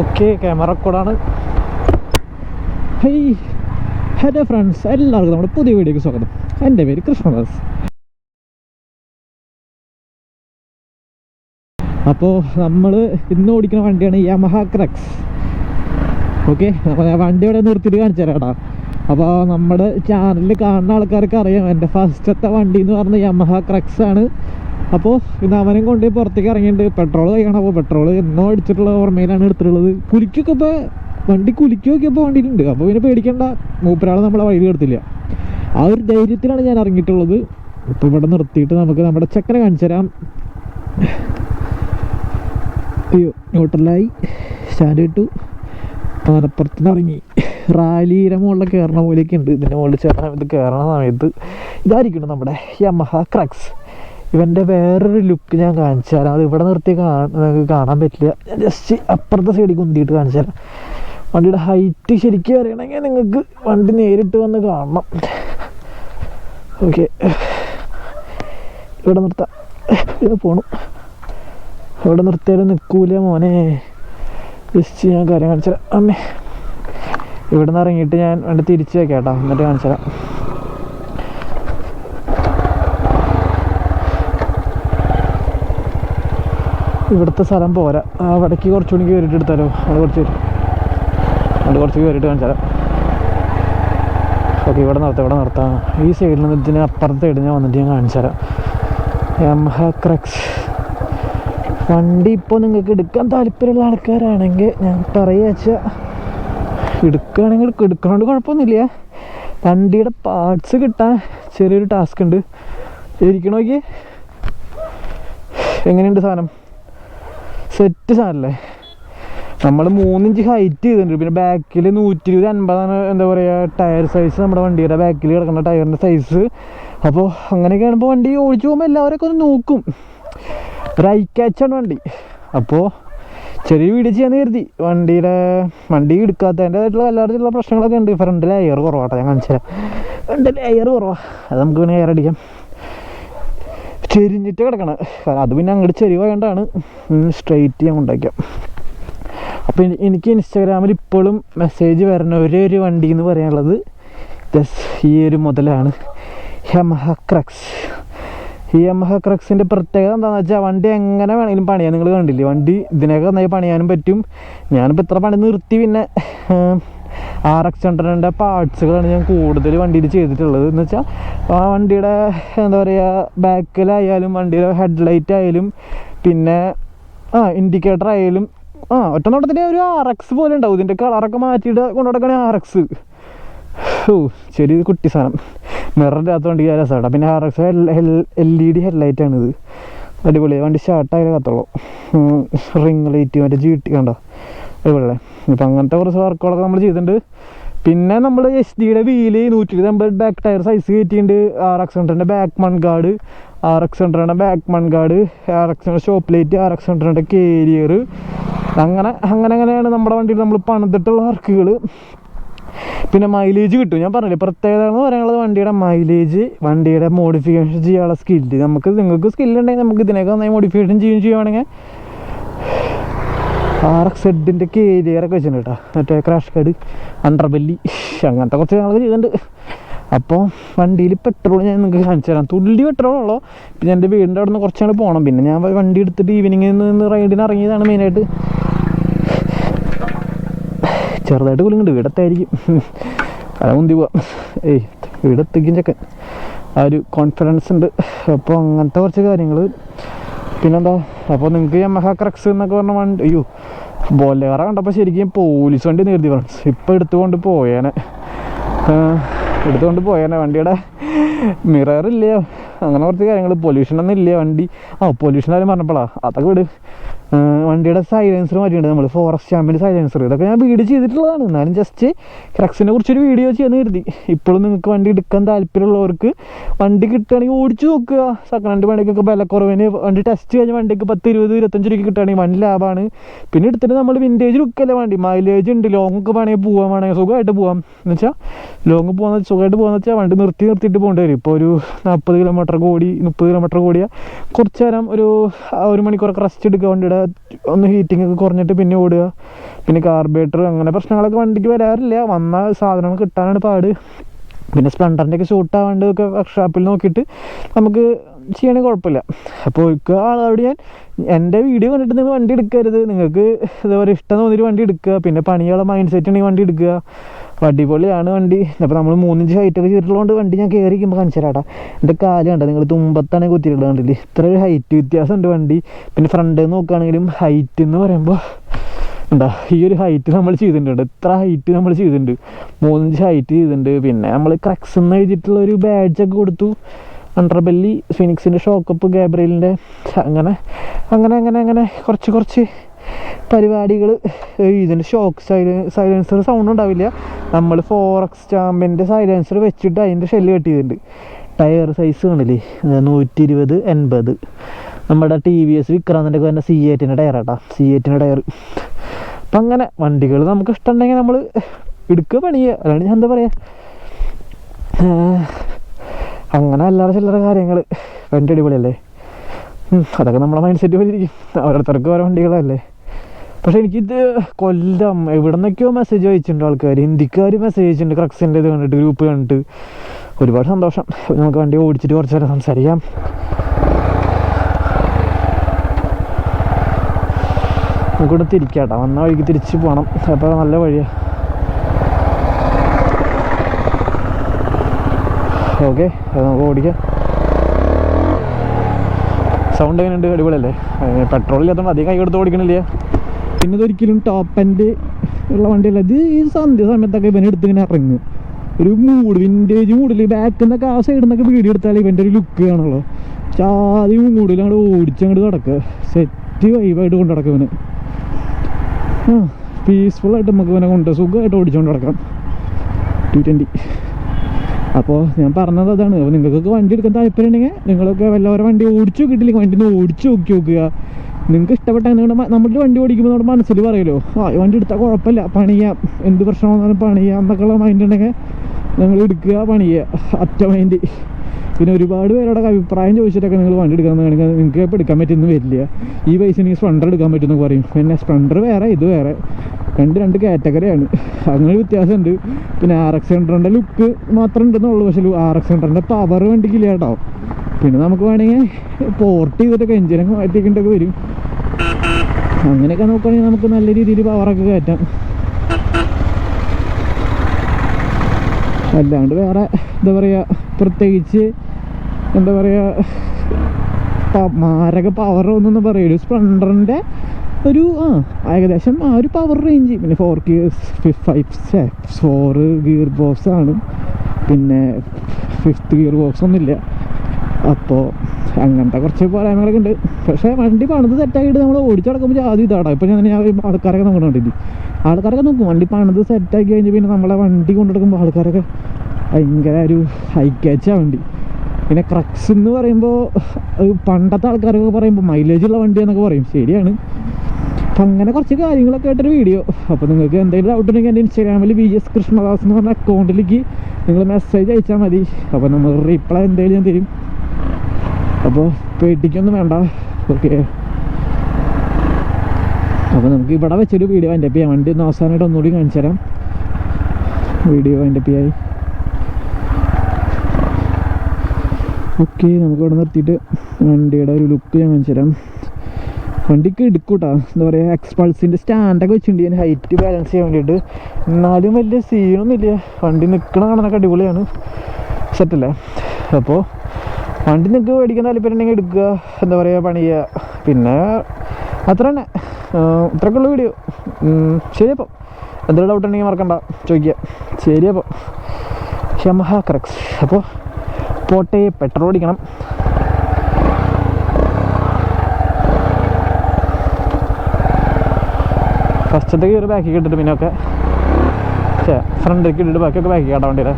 Okay camera റെക്കോർഡാണ് hey hello friends എല്ലാവർക്കും നമ്മുടെ പുതിയ വീഡിയോക്ക് സ്വാഗതം. എന്റെ പേര് കൃഷ്ണദാസ്. അപ്പോൾ നമ്മൾ ഇന്ന് ഓടിക്കുന്ന വണ്ടിയാണ് യമഹ ക്രക്സ് ഓക്കെ അപ്പോൾ ഞാൻ വണ്ടി ഇവിടെ നിർത്തിയിട്ട് കാണിച്ചു തരാം കേട്ടോ അപ്പോൾ നമ്മുടെ ചാനലിൽ കാണുന്ന ആൾക്കാർക്ക് അറിയാം എന്റെ ഫസ്റ്റത്തെ വണ്ടി എന്ന് പറഞ്ഞ യമഹ ക്രക്സ് ആണ്. അപ്പോൾ ഇന്ന് അവനും കൊണ്ട് പുറത്തേക്ക് ഇറങ്ങിയിട്ടുണ്ട്. പെട്രോൾ കഴിക്കണം. അപ്പോൾ പെട്രോൾ എന്നോ അടിച്ചിട്ടുള്ള ഓർമ്മയിലാണ് എടുത്തിട്ടുള്ളത്. കുലിക്കൊക്കെ ഇപ്പോൾ വണ്ടി കുലിക്കൊക്കെ ഇപ്പോൾ വണ്ടിയിലുണ്ട്. അപ്പോൾ പിന്നെ പേടിക്കേണ്ട. മൂപ്പരാൾ നമ്മളെ വഴി എടുത്തില്ല. ആ ഒരു ധൈര്യത്തിലാണ് ഞാൻ ഇറങ്ങിയിട്ടുള്ളത്. ഇപ്പോൾ ഇവിടെ നിർത്തിയിട്ട് നമുക്ക് നമ്മുടെ ചെക്കനെ കാണിച്ചു തരാം. അയ്യോ ന്യൂട്രലായി. സ്റ്റാൻഡ് ഇട്ടു. മലപ്പുറത്ത് നിന്ന് ഇറങ്ങി. റാലിയുടെ മുകളിൽ കയറണ പോലെയൊക്കെ ഉണ്ട്. ഇതിന്റെ മുകളിൽ ചേർന്ന സമയത്ത് കയറണ സമയത്ത് ഇതായിരിക്കണം നമ്മുടെ യമഹ ക്രക്സ് ഇവന്റെ വേറൊരു ലുക്ക് ഞാൻ കാണിച്ചു തരാം. അത് ഇവിടെ നിർത്തി നിങ്ങൾക്ക് കാണാൻ പറ്റില്ല. ഞാൻ ജസ്റ്റ് അപ്പുറത്തെ സൈഡിൽ കുന്തിയിട്ട് കാണിച്ചു തരാം. വണ്ടിയുടെ ഹൈറ്റ് ശരിക്കും അറിയണമെങ്കിൽ നിങ്ങൾക്ക് വണ്ടി നേരിട്ട് വന്ന് കാണണം. ഓക്കെ ഇവിടെ നിർത്താം. ഇത് പോണു. ഇവിടെ നിർത്തിയാലും നിൽക്കൂല മോനെ. ജസ്റ്റ് ഞാൻ കാര്യം കാണിച്ചു തരാം. അമ്മേ. ഇവിടെ നിന്ന് ഇറങ്ങിയിട്ട് ഞാൻ വണ്ടി തിരിച്ചു വെക്കാം കേട്ടോ എന്നിട്ട് കാണിച്ചു തരാം. ഇവിടുത്തെ സ്ഥലം പോരാ. വടക്ക് കുറച്ചുകൂടി കയറിയിട്ട് എടുത്താലോ? അവിടെ കുറച്ച് അവിടെ കുറച്ച് കയറിയിട്ട് കാണിച്ചു തരാം ഓക്കെ ഇവിടെ നിർത്താം ഇവിടെ നിർത്താം. ഈ സൈഡിൽ നിന്ന് ഇതിന് അപ്പുറത്തെ സൈഡിൽ ഞാൻ വന്നിട്ട് ഞാൻ കാണിച്ചു തരാം യമഹ ക്രക്സ്. വണ്ടി ഇപ്പോൾ നിങ്ങൾക്ക് എടുക്കാൻ താല്പര്യമുള്ള ആൾക്കാരാണെങ്കിൽ ഞാൻ പറയുക വെച്ചാൽ എടുക്കുകയാണെങ്കിൽ എടുക്കണോണ്ട് കുഴപ്പമൊന്നുമില്ല. വണ്ടിയുടെ പാർട്സ് കിട്ടാൻ ചെറിയൊരു ടാസ്ക് ഉണ്ട്. ഇരിക്കണോക്കി എങ്ങനെയുണ്ട് സാധനം? സെറ്റ് സാധനമല്ലേ നമ്മൾ മൂന്നിഞ്ച് ഹൈറ്റ് ചെയ്തിട്ടുണ്ട്. പിന്നെ ബാക്കിൽ നൂറ്റി ഇരുപത് അൻപതാണ് എന്താ പറയുക ടയർ സൈസ് നമ്മുടെ വണ്ടിയുടെ ബാക്കിൽ കിടക്കുന്ന ടയറിന്റെ സൈസ് അപ്പോൾ അങ്ങനെയൊക്കെ ആകുമ്പോൾ വണ്ടി ഓടിച്ചു പോകുമ്പോൾ എല്ലാവരൊക്കെ ഒന്ന് നോക്കും. ഒരു ഐ ക്യാച്ചാണ് വണ്ടി. അപ്പോൾ ചെറിയ വീഡിയോ ചെയ്യാൻ കരുതി. വണ്ടിയുടെ വണ്ടി എടുക്കാത്തതിന്റെതായിട്ടുള്ള എല്ലാവരുടെയുള്ള പ്രശ്നങ്ങളൊക്കെ ഉണ്ട്. ഫ്രണ്ടിൽ എയർ കുറവാട്ടോ ഞാൻ കാണിച്ചു തരാം ഫ്രണ്ടിൽ എയർ കുറവാണ് അത് നമുക്ക് പിന്നെ എയർ അടിക്കാം. ചെരിഞ്ഞിട്ട് കിടക്കണം. കാരണം അത് പിന്നെ അങ്ങോട്ട് ചെരിവായതുകൊണ്ടാണ് സ്ട്രെയിറ്റ് ഞാൻ ഉണ്ടാക്കാം അപ്പോൾ എനി- എനിക്ക് ഇൻസ്റ്റാഗ്രാമിൽ ഇപ്പോഴും മെസ്സേജ് വരുന്ന ഒരേ ഒരു വണ്ടി എന്ന് പറയാനുള്ളത് ഈ ഒരു മുതലാണ് ഹെമഹ ക്രക്സ്. ഈ യമഹ ക്രക്സിന്റെ പ്രത്യേകത എന്താണെന്ന് വെച്ചാൽ വണ്ടി എങ്ങനെ വേണമെങ്കിലും പണിയാൻ നിങ്ങൾ കണ്ടില്ലേ? വണ്ടി ഇതിനൊക്കെ നന്നായി പണിയാനും പറ്റും. ഞാനിപ്പോൾ ഇത്ര പണി നിർത്തി പിന്നെ ആർ എക്സ് ഹൺഡ്രഡിന്റെ പാർട്സുകളാണ് ഞാൻ കൂടുതൽ വണ്ടിയിൽ ചെയ്തിട്ടുള്ളത്. എന്ന് വെച്ചാൽ ആ വണ്ടിയുടെ എന്താ പറയുക ബാക്കിലായാലും വണ്ടിയുടെ ഹെഡ്ലൈറ്റ് ആയാലും പിന്നെ ആ ഇൻഡിക്കേറ്റർ ആയാലും ആ ഒറ്റ ഒരു ആർ എക്സ് പോലെ ഉണ്ടാവും. ഇതിന്റെ കളറൊക്കെ മാറ്റിയിട്ട് കൊണ്ടുനടക്കണേ ആർ എക്സ് ഓ ശരി ഇത് കുട്ടി സാധനം. മിററിന്റെ അകത്ത് വണ്ടി രസമാണ് പിന്നെ R X L E D ഹെഡ്ലൈറ്റാണിത് ആണിത്. അടിപൊളി. വണ്ടി സ്റ്റാർട്ടായാലേ കത്തുള്ളൂ. റിങ് ലൈറ്റ് മറ്റേ ജി ടി കണ്ടോ? അടിപൊളിയല്ലേ ഇപ്പം അങ്ങനത്തെ കുറച്ച് വർക്കുകളൊക്കെ നമ്മൾ ചെയ്തിട്ടുണ്ട്. പിന്നെ നമ്മൾ എസ് ഡിയുടെ വീൽ നൂറ്റി ഇരുപത് ബാക്ക് ടയർ സൈസ് കയറ്റിയിട്ടുണ്ട്. ആർ എക്സ് ഹൺഡ്രഡിന്റെ back guard R X ഹൺഡ്രഡിന്റെ back guard R X hundred stop light R X ഹൺഡ്രഡിന്റെ carrier അങ്ങനെ അങ്ങനെ അങ്ങനെയാണ് നമ്മുടെ വണ്ടിയിൽ നമ്മൾ പണിതിട്ടുള്ള വർക്കുകൾ പിന്നെ മൈലേജ് കിട്ടും. ഞാൻ പറഞ്ഞില്ലേ പ്രത്യേകത എന്ന് പറയാനുള്ളത് വണ്ടിയുടെ മൈലേജ് വണ്ടിയുടെ മോഡിഫിക്കേഷൻ ചെയ്യാനുള്ള സ്കില്ല് നമുക്ക് നിങ്ങൾക്ക് സ്കില്ലുണ്ടെങ്കിൽ നമുക്ക് ഇതിനേക്കാൾ നന്നായി മോഡിഫിക്കേഷൻ ചെയ്യുകയും ചെയ്യുവാണെങ്കിൽ ആർ എക്സ് എഡിന്റെ കേരിയറൊക്കെ വെച്ചിട്ടുണ്ട് കേട്ടോ മറ്റേ ക്രാഷ് കാർഡ് അണ്ടർബെല്ലി അങ്ങനത്തെ കുറച്ച് ഞങ്ങൾ ചെയ്തിട്ടുണ്ട്. അപ്പോൾ വണ്ടിയിൽ പെട്രോൾ ഞാൻ നിങ്ങൾക്ക് കാണിച്ചു തരാം. തുള്ളി പെട്രോൾ ഉള്ളൂ പിന്നെ എന്റെ വീടിന്റെ അവിടെ നിന്ന് കുറച്ചാണ് പോകണം പിന്നെ ഞാൻ വണ്ടി എടുത്തിട്ട് ഈവനിങ്ങിൽ നിന്ന് റൈഡിന് ഇറങ്ങിയതാണ് മെയിനായിട്ട് ചെറുതായിട്ട് കുലുങ്ങുണ്ട് വീടത്തായിരിക്കും അത് മുന്തി പോവാം. ഏയ് വീടെത്തിക്കും ചെക്കൻ. ആ ഒരു കോൺഫിഡൻസ് ഉണ്ട്. അപ്പോൾ അങ്ങനത്തെ കുറച്ച് കാര്യങ്ങൾ പിന്നെന്താ? അപ്പോൾ നിങ്ങൾക്ക് യമഹ ക്രക്സ് എന്നൊക്കെ പറഞ്ഞ വണ്ടി അയ്യോ ബൊലേറ കണ്ടപ്പോൾ ശരിക്കും പോലീസ് വണ്ടി നിർത്തി ഫ്രണ്ട്സ് ഇപ്പോൾ എടുത്തുകൊണ്ട് പോയേനെ. എടുത്തുകൊണ്ട് പോയേനെ. വണ്ടിയുടെ മിറർ ഇല്ല? അങ്ങനെ കുറച്ച് കാര്യങ്ങൾ പൊല്യൂഷൻ ഒന്നും ഇല്ല വണ്ടി? ആ പൊല്യൂഷൻ ആരും പറഞ്ഞപ്പോഴാ അതൊക്കെ വിട്. വണ്ടിയുടെ സൈലൻസർ മാറ്റിയിട്ടുണ്ട്. നമ്മൾ ഫോറസ്റ്റ് ചാമ്പിന്റെ സൈലൻസർ ഇതൊക്കെ ഞാൻ വീഡിയോ ചെയ്തിട്ടുള്ളതാണ്. എന്നാലും ജസ്റ്റ് ക്രക്സിനെ കുറിച്ചൊരു വീഡിയോ ചെയ്യാന്ന് കരുതി. ഇപ്പോഴും നിങ്ങൾക്ക് വണ്ടി എടുക്കാൻ താല്പര്യമുള്ളവർക്ക് വണ്ടി കിട്ടുകയാണെങ്കിൽ ഓടിച്ചു നോക്കുക. സെക്കൻഡ് ഹാൻഡ് വണ്ടിക്കൊക്കെ വിലക്കുറവിന് വണ്ടി ടെസ്റ്റ് കഴിഞ്ഞ വണ്ടിക്ക് പത്ത് ഇരുപത് ഇരുപത്തഞ്ച് രൂപയ്ക്ക് കിട്ടുകയാണെങ്കിൽ വൻ ലാഭമാണ്. പിന്നെ എടുത്തിട്ട് നമ്മൾ വിന്റേജ് ലുക്കല്ലേ വണ്ടി? മൈലേജ് ഉണ്ട്. ലോങ് ഒക്കെ വേണമെങ്കിൽ പോകാൻ വേണമെങ്കിൽ സുഖമായിട്ട് പോകാം എന്ന് വെച്ചാൽ ലോങ് പോകുന്ന സുഖമായിട്ട് പോകുന്ന വെച്ചാൽ വണ്ടി നിർത്തി നിർത്തിയിട്ട് പോകേണ്ടി വരും. ഇപ്പോൾ ഒരു നാൽപ്പത് കിലോമീറ്റർ കൂടി മുപ്പത് കിലോമീറ്റർ കൂടിയാൽ കുറച്ച് നേരം ഒരു ഒരു മണിക്കൂറൊക്കെ റെസ്റ്റ് എടുക്കുക വണ്ടിയുടെ. ഒന്ന് ഹീറ്റിംഗ് ഒക്കെ കുറഞ്ഞിട്ട് പിന്നെ ഓടുക. പിന്നെ കാർബേറ്റർ അങ്ങനെ പ്രശ്നങ്ങളൊക്കെ വണ്ടിക്ക് വരാറില്ല. വന്ന സാധനങ്ങൾ കിട്ടാനാണ് പാട്. പിന്നെ സ്പ്ലണ്ടറിന്റെ ഒക്കെ ഷൂട്ട് ആവാണ്ട് ഒക്കെ വർക്ക്ഷോപ്പിൽ നോക്കിയിട്ട് നമുക്ക് ചെയ്യണമെങ്കിൽ കുഴപ്പമില്ല. അപ്പോൾ ഒരിക്കൽ ആളോട് ഞാൻ എന്റെ വീഡിയോ കണ്ടിട്ട് നിങ്ങൾ വണ്ടി എടുക്കരുത്. നിങ്ങൾക്ക് പറയുക ഇഷ്ടം തോന്നിയിട്ട് വണ്ടി എടുക്കുക. പിന്നെ പണിയുള്ള മൈൻഡ് സെറ്റ് ഉണ്ടെങ്കിൽ വണ്ടി എടുക്കുക. അടിപൊളിയാണ് വണ്ടി. അപ്പോൾ നമ്മൾ മൂന്നിഞ്ച് ഹൈറ്റൊക്കെ ചെയ്തിട്ടുള്ളതുകൊണ്ട് വണ്ടി ഞാൻ കയറിക്കുമ്പോൾ കാണിച്ചു തരാട്ടാ എന്റെ കാൽ കണ്ടോ? നിങ്ങൾ തുമ്പത്താണ് കുത്തിയിട്ടുള്ളത് കണ്ടില്ലേ? ഇത്ര ഒരു ഹൈറ്റ് വ്യത്യാസം ഉണ്ട് വണ്ടി. പിന്നെ ഫ്രണ്ട് നോക്കുകയാണെങ്കിലും ഹൈറ്റ് എന്ന് പറയുമ്പോൾ എന്താ ഈ ഒരു ഹൈറ്റ് നമ്മൾ ചെയ്തിട്ടുണ്ട്. ഇത്ര ഹൈറ്റ് നമ്മൾ ചെയ്തിട്ടുണ്ട്. മൂന്നിഞ്ച് ഹൈറ്റ് ചെയ്തിട്ടുണ്ട്. പിന്നെ നമ്മൾ ക്രക്സ് എന്ന് എഴുതിയിട്ടുള്ള ഒരു ബാഡ്ജൊക്കെ കൊടുത്തു. അണ്ടർബെല്ലി ഫിനിക്സിന്റെ ഷോക്കപ്പ് ഗാബ്രിയലിന്റെ അങ്ങനെ അങ്ങനെ അങ്ങനെ അങ്ങനെ കുറച്ച് കുറച്ച് പരിപാടികൾ ഇതിന്റെ ഷോക്ക് സൈല സൈലൻസർ സൗണ്ട് ഉണ്ടാവില്ല. നമ്മൾ ഫോറക്സ് സ്റ്റാമ്പിന്റെ സൈലൻസർ വെച്ചിട്ട് അതിന്റെ ഷെല്ല് കെട്ടി ചെയ്തിട്ടുണ്ട് ടയർ സൈസ് കണ്ടില്ലേ? നൂറ്റി ഇരുപത് എൺപത്. നമ്മുടെ ടി വി എസ് വിക്രാന്തിന്റെ തന്നെ സി എയ്റ്റിന്റെ ടയറാട്ടാ സി എറ്റിന്റെ ടയർ അപ്പം അങ്ങനെ വണ്ടികൾ നമുക്ക് ഇഷ്ടമുണ്ടെങ്കിൽ നമ്മൾ എടുക്കുക പണിയുക അതാണ് ഞാൻ എന്താ പറയുക അങ്ങനെ അല്ലാതെ ചില്ലറ കാര്യങ്ങൾ വണ്ടി അടിപൊളിയല്ലേ? അതൊക്കെ നമ്മളെ മൈൻഡ് സെറ്റ് പോലെ ഇരിക്കും. ഓരോരുത്തർക്ക് ഓരോ വണ്ടികളല്ലേ? പക്ഷെ എനിക്കിത് കൊല്ലം എവിടെ നിന്നൊക്കെയോ മെസ്സേജ് അയച്ചിട്ടുണ്ട് ആൾക്കാർ ഹിന്ദിക്കാർ മെസ്സേജ് അയച്ചിട്ടുണ്ട്. ക്രക്സിന്റെ ഇത് കണ്ടിട്ട് ഗ്രൂപ്പ് കണ്ടിട്ട്. ഒരുപാട് സന്തോഷം. നമുക്ക് വണ്ടി ഓടിച്ചിട്ട് കുറച്ച് നേരം സംസാരിക്കാം. നമുക്കിവിടെ തിരിക്കാട്ടോ. വന്ന വഴിക്ക് തിരിച്ച് പോകണം അപ്പോൾ നല്ല വഴിയാണ് ഓക്കെ അത് നമുക്ക് ഓടിക്കാം. സൗണ്ട് എങ്ങനെയുണ്ട്? അടിപൊളിയല്ലേ? പെട്രോൾ ഇല്ലാത്തതുകൊണ്ട് അധികം കൈ കൊടുത്ത് ഓടിക്കണില്ല. പിന്നെ ടോപ്പ് എൻഡ് ഉള്ള വണ്ടിയല്ല. ഇത് ഈ സന്ധ്യ സമയത്തൊക്കെ ഇവനെ എടുത്ത് ഇങ്ങനെ ഇറങ്ങും. ഒരു മൂഡ് വിന്റേജ് മൂഡിൽ ബാക്കിൽ നിന്നൊക്കെ ആ സൈഡിൽ നിന്നൊക്കെ വീഡിയോ എടുത്താലേ ഇവന്റെ ഒരു ലുക്ക് കാണുള്ളൂ. ചാതി മൂഡിൽ അങ്ങോട്ട് ഓടിച്ചങ്ങോട്ട് നടക്കുക സെറ്റ് വൈബായിട്ട് കൊണ്ട് നടക്കും ഇവന്. ആ പീസ്ഫുള്ളായിട്ട് നമുക്ക് ഇവനെ കൊണ്ട് സുഖമായിട്ട് ഓടിച്ചുകൊണ്ട് നടക്കാം. ടു ട്വന്റി അപ്പോൾ ഞാൻ പറഞ്ഞത് അതാണ്. അപ്പോൾ നിങ്ങൾക്കൊക്കെ വണ്ടി എടുക്കാൻ താല്പര്യം ഉണ്ടെങ്കിൽ നിങ്ങളൊക്കെ വല്ലവരെ വണ്ടി ഓടിച്ചു നോക്കിയിട്ടില്ലെങ്കിൽ വണ്ടി ഒന്ന് ഓടിച്ചു നോക്കി നോക്കുക. നിങ്ങൾക്ക് ഇഷ്ടപ്പെട്ട നിങ്ങളുടെ നമ്മുടെ വണ്ടി ഓടിക്കുമ്പോൾ നമ്മുടെ മനസ്സിൽ പറയുമല്ലോ ആ വണ്ടി എടുത്താൽ കുഴപ്പമില്ല പണിയാം എന്ത് പ്രശ്നം വന്നാലും പണിയാം എന്നൊക്കെയുള്ള മൈൻഡ് ഉണ്ടെങ്കിൽ നിങ്ങൾ എടുക്കുക പണിയുക. അറ്റ മൈൻഡ് പിന്നെ ഒരുപാട് പേരോടെ അഭിപ്രായം ചോദിച്ചിട്ടൊക്കെ നിങ്ങൾ വണ്ടി എടുക്കാൻ കാണിക്കാൻ നിങ്ങൾക്ക് ഇപ്പോൾ എടുക്കാൻ പറ്റുന്ന വരില്ല. ഈ പൈസ സ്പ്ലെൻഡർ എടുക്കാൻ പറ്റുമെന്ന് പറയും. പിന്നെ സ്പ്ലണ്ടർ വേറെ ഇത് വേറെ. രണ്ട് രണ്ട് കാറ്റഗറിയാണ് അങ്ങനെ വ്യത്യാസമുണ്ട്. പിന്നെ ആർ എക്സ് ഹൺഡ്രഡിന്റെ ലുക്ക് മാത്രം ഉണ്ടെന്നുള്ളൂ. പക്ഷേ ആർ എക്സ് ഹൺഡ്രഡിന്റെ പവർ വണ്ടിക്കില്ല കേട്ടോ. പിന്നെ നമുക്ക് വേണമെങ്കിൽ പോർട്ട് ചെയ്തിട്ടൊക്കെ എഞ്ചിനൊക്കെ മാറ്റിക്കൊണ്ടൊക്കെ വരും. അങ്ങനെയൊക്കെ നോക്കുകയാണെങ്കിൽ നമുക്ക് നല്ല രീതിയിൽ പവറൊക്കെ കയറ്റാം. അല്ലാണ്ട് വേറെ എന്താ പറയുക പ്രത്യേകിച്ച് എന്താ പറയുക മാരക പവർ ഒന്നും പറയൂ സ്പ്ലണ്ടറിന്റെ ഒരു ആ ഏകദേശം ആ ഒരു പവർ റേഞ്ച് പിന്നെ four gear five four gear box ആണ്. പിന്നെ ഫിഫ്ത്ത് ഗിയർ ബോക്സ് ഒന്നുമില്ല. അപ്പോൾ അങ്ങനത്തെ കുറച്ച് പോരായ്മകളൊക്കെ ഉണ്ട്. പക്ഷേ വണ്ടി പണിത് സെറ്റാക്കിയിട്ട് നമ്മൾ ഓടിച്ചു നടക്കുമ്പോൾ ആദ്യം ഇതാടാ ഇപ്പോൾ ഞാൻ ഞാൻ ആൾക്കാരൊക്കെ നോക്കണുണ്ട് ആൾക്കാരൊക്കെ നോക്കും. വണ്ടി പണിത് സെറ്റാക്കി കഴിഞ്ഞ് പിന്നെ നമ്മളെ വണ്ടി കൊണ്ടെടുക്കുമ്പോൾ ആൾക്കാരൊക്കെ ഭയങ്കര ഒരു ഹൈക്കാച്ചാ വണ്ടി. പിന്നെ ക്രക്സ് എന്ന് പറയുമ്പോൾ പണ്ടത്തെ ആൾക്കാരൊക്കെ പറയുമ്പോൾ മൈലേജ് ഉള്ള വണ്ടി എന്നൊക്കെ പറയും. ശരിയാണ്. അപ്പം അങ്ങനെ കുറച്ച് കാര്യങ്ങളൊക്കെ ആയിട്ടൊരു വീഡിയോ അപ്പോൾ നിങ്ങൾക്ക് എന്തെങ്കിലും ഡൗട്ട് ഉണ്ടെങ്കിൽ എന്റെ ഇൻസ്റ്റാഗ്രാമിൽ വി എസ് കൃഷ്ണദാസ് എന്ന് പറഞ്ഞ അക്കൗണ്ടിലേക്ക് നിങ്ങൾ മെസ്സേജ് അയച്ചാൽ മതി. അപ്പോൾ നമ്മൾ റിപ്ലൈ എന്തെങ്കിലും ഞാൻ തരും. അപ്പോൾ പേടിക്കൊന്നും വേണ്ട. ഓക്കെ. അപ്പോൾ നമുക്ക് ഇവിടെ വെച്ചൊരു വീഡിയോ അതിന്റെ ചെയ്യാം. വണ്ടി ഒന്ന് അവസാനമായിട്ട് ഒന്നുകൂടി കാണിച്ചു തരാം വീഡിയോ അതിന്റെ ആയി ഓക്കെ നമുക്ക് ഇവിടെ നിർത്തിയിട്ട് വണ്ടിയുടെ ഒരു ലുക്ക് ഞാൻ കാണിച്ചു തരാം വണ്ടിക്ക് എടുക്കൂട്ടാ. എന്താ പറയുക എക്സ്പൾസിന്റെ സ്റ്റാൻഡൊക്കെ വെച്ചിട്ടുണ്ട്. ഞാൻ ഹൈറ്റ് ബാലൻസ് ചെയ്യാൻ വേണ്ടിയിട്ട്. എന്നാലും വലിയ സീനൊന്നുമില്ല വണ്ടി നിൽക്കണ കാണാനൊക്കെ അടിപൊളിയാണ്. സെറ്റല്ലേ അപ്പോൾ വണ്ടി നിങ്ങൾക്ക് മേടിക്കാൻ താല്പര്യം ഉണ്ടെങ്കിൽ എടുക്കുക. എന്താ പറയുക പണി ചെയ്യുക പിന്നെ അത്ര തന്നെ ഇത്രക്കുള്ള വീഡിയോ ശരി അപ്പം. എന്തെങ്കിലും ഡൗട്ട് ഉണ്ടെങ്കിൽ മറക്കണ്ട. ചോദിക്കുക. ശരി അപ്പം. ഷമഹ ക്രക്സ് അപ്പോൾ പോട്ടെ പെട്രോൾ ഓടിക്കണം ഫസ്റ്റത്തേക്ക് ഒരു ബാക്കി ഇട്ടിട്ട് പിന്നെ ഒക്കെ ഫ്രണ്ടിലേക്ക് ഇട്ടിട്ട് ബാക്കിയൊക്കെ ബാക്കി കേട്ടോ വണ്ടിയുടെ